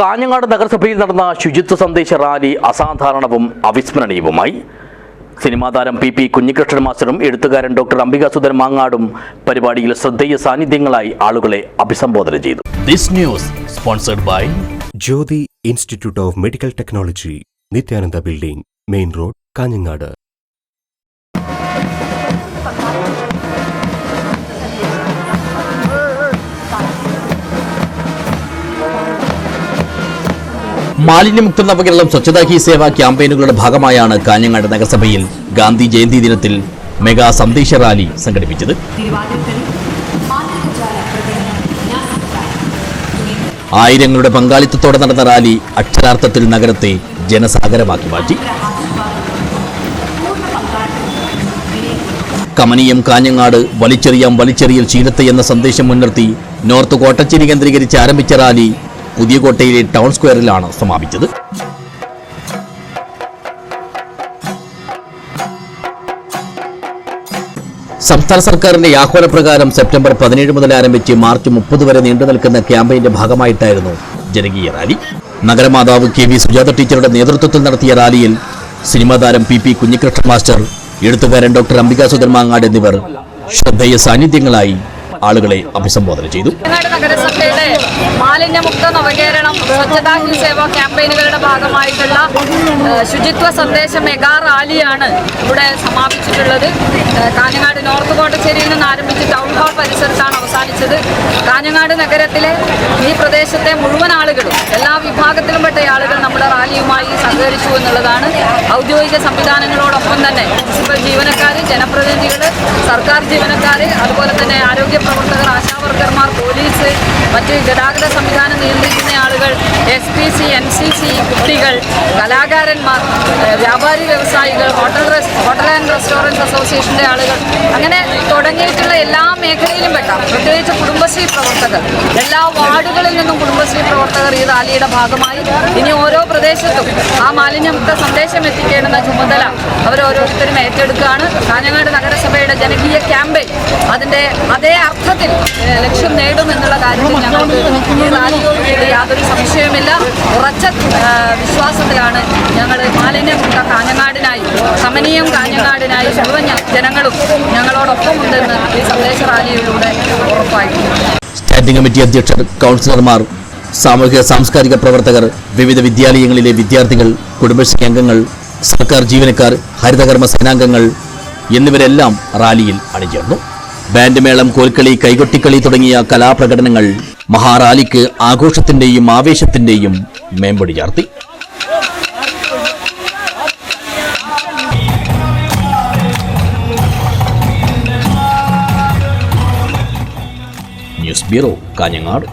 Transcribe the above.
കാഞ്ഞങ്ങാട് നഗരസഭയിൽ നടന്ന ശുചിത്വ സന്ദേശ റാലി അസാധാരണവും അവിസ്മരണീയവുമായി. സിനിമാ താരം പി പി കുഞ്ഞികൃഷ്ണൻ മാസ്റ്ററും എഴുത്തുകാരൻ ഡോക്ടർ അംബിക സുധൻ മാങ്ങാടും പരിപാടിയിൽ ശ്രദ്ധേയ സാന്നിധ്യങ്ങളായി ആളുകളെ അഭിസംബോധന ചെയ്തു. This news sponsored by Jyothi institute of medical technology Nityananda building main road Kanhangad. മാലിന്യമുക്ത നവകേരളം സ്വച്ഛതാ ഹി സേവ ക്യാമ്പയിനുകളുടെ ഭാഗമായാണ് കാഞ്ഞങ്ങാട് നഗരസഭയിൽ ഗാന്ധി ജയന്തി ദിനത്തിൽ മെഗാ സന്ദേശ റാലി സംഘടിപ്പിച്ചത്. ആയിരങ്ങളുടെ പങ്കാളിത്തത്തോടെ നടന്ന റാലി അക്ഷരാർത്ഥത്തിൽ നഗരത്തെ ജനസാഗരമാക്കി മാറ്റി. കമനീയം കാഞ്ഞങ്ങാട് വലിച്ചെറിയാം വലിച്ചെറിയൽ ശീലത്തെ എന്ന സന്ദേശം മുൻനിർത്തി നോർത്ത് കോട്ടച്ചേരി കേന്ദ്രീകരിച്ച് ആരംഭിച്ച റാലി പുതിയ കോട്ടയിലെ ടൗൺ സ്ക്വയറിലാണ് സമാപിച്ചത്. സംസ്ഥാന സർക്കാരിന്റെ ആഹ്വാനപ്രകാരം സെപ്റ്റംബർ പതിനേഴ് മുതൽ ആരംഭിച്ച് മാർച്ച് മുപ്പത് വരെ നീണ്ടു നിൽക്കുന്ന ക്യാമ്പയിന്റെ ഭാഗമായിട്ടായിരുന്നു ജനകീയ റാലി. നഗരമാതാവ് കെ വി സുജാത ടീച്ചറുടെ നേതൃത്വത്തിൽ നടത്തിയ റാലിയിൽ സിനിമാ താരം പി പി കുഞ്ഞികൃഷ്ണ മാസ്റ്റർ എഴുത്തുകാരൻ ഡോക്ടർ അംബിക സുധർമാങ്ങാട് എന്നിവർ ശ്രദ്ധേയ സാന്നിധ്യങ്ങളായി ആളുകളെ അഭിസംബോധന ചെയ്തു. നഗരസഭയുടെ മാലിന്യമുക്ത നവകേരളം സ്വച്ഛതാ ഹി സേവ ക്യാമ്പയിനുകളുടെ ഭാഗമായിട്ടുള്ള ശുചിത്വ സന്ദേശ മെഗാ റാലിയാണ് ഇവിടെ സമാപിച്ചിട്ടുള്ളത്. കാഞ്ഞങ്ങാട് നോർത്ത് കോട്ടശ്ശേരിയിൽ നിന്ന് ആരംഭിച്ച് ടൗൺ ഹാൾ പരിസരത്താണ് അവസാനിച്ചത്. കാഞ്ഞങ്ങാട് നഗരത്തിലെ ഈ പ്രദേശത്തെ മുഴുവൻ ആളുകളും എല്ലാ വിഭാഗത്തിലും പെട്ട ആളുകൾ നമ്മുടെ റാലിയുമായി സഹകരിച്ചു എന്നുള്ളതാണ്. ഔദ്യോഗിക സംവിധാനങ്ങളോടൊപ്പം തന്നെ മുനിസിപ്പൽ ജീവനക്കാർ ജനപ്രതിനിധികൾ സർക്കാർ ജീവനക്കാർ അതുപോലെ ആരോഗ്യ പ്രവർത്തകർ ആശാവർക്കർമാർ പോലീസ് മറ്റ് ഗതാഗത സംവിധാനം നിയന്ത്രിക്കുന്ന ആളുകൾ S P C N C C കുട്ടികൾ കലാകാരന്മാർ വ്യാപാരി വ്യവസായികൾ ഹോട്ടൽ ഹോട്ടൽ ആൻഡ് റെസ്റ്റോറന്റ് അസോസിയേഷന്റെ ആളുകൾ അങ്ങനെ തുടങ്ങിയിട്ടുള്ള എല്ലാ മേഖലയിലും പെട്ട. പ്രത്യേകിച്ച് കുടുംബശ്രീ പ്രവർത്തകർ. എല്ലാ വാർഡുകളിൽ നിന്നും കുടുംബശ്രീ പ്രവർത്തകർ ഈ റാലിയുടെ ഭാഗമായി ഇനി ഓരോ പ്രദേശത്തും ആ മാലിന്യമുക്ത സന്ദേശം എത്തിക്കേണ്ടുന്ന ചുമതല അവരോരോരുത്തരും ഏറ്റെടുക്കുകയാണ്. കാഞ്ഞങ്ങാട് നഗരസഭയുടെ ജനകീയ ക്യാമ്പയിൻ അതിന്റെ അതേ അർത്ഥത്തിൽ ലക്ഷ്യം നേടുമെന്നുള്ള കാര്യത്തിൽ ഞങ്ങൾക്ക് ഈ റാലിയോടുകൂടി യാതൊരു സംശയവുമില്ല. ഉറച്ച വിശ്വാസത്തിലാണ് ഞങ്ങൾ മാലിന്യമുക്ത കാഞ്ഞങ്ങാടിനായി സമനീയം കാഞ്ഞങ്ങാടിനായി മുഴുവൻ ജനങ്ങളും ഞങ്ങളോടൊപ്പം ഉണ്ടെന്ന് ഈ സന്ദേശ റാലിയിലൂടെ സ്റ്റാൻഡിംഗ് കമ്മിറ്റി അധ്യക്ഷർ കൗൺസിലർമാർ സാമൂഹിക സാംസ്കാരിക പ്രവർത്തകർ വിവിധ വിദ്യാലയങ്ങളിലെ വിദ്യാർത്ഥികൾ കുടുംബശ്രീ അംഗങ്ങൾ സർക്കാർ ജീവനക്കാർ ഹരിതകർമ്മ സേനാംഗങ്ങൾ എന്നിവരെല്ലാം റാലിയിൽ അണിചേർന്നു. ബാൻഡ് മേളം കോൽക്കളി കൈകൊട്ടിക്കളി തുടങ്ങിയ കലാപ്രകടനങ്ങൾ മഹാറാലിക്ക് ആഘോഷത്തിന്റെയും ആവേശത്തിന്റെയും മേമ്പടി ചാർത്തി. News bureau Kanhangad.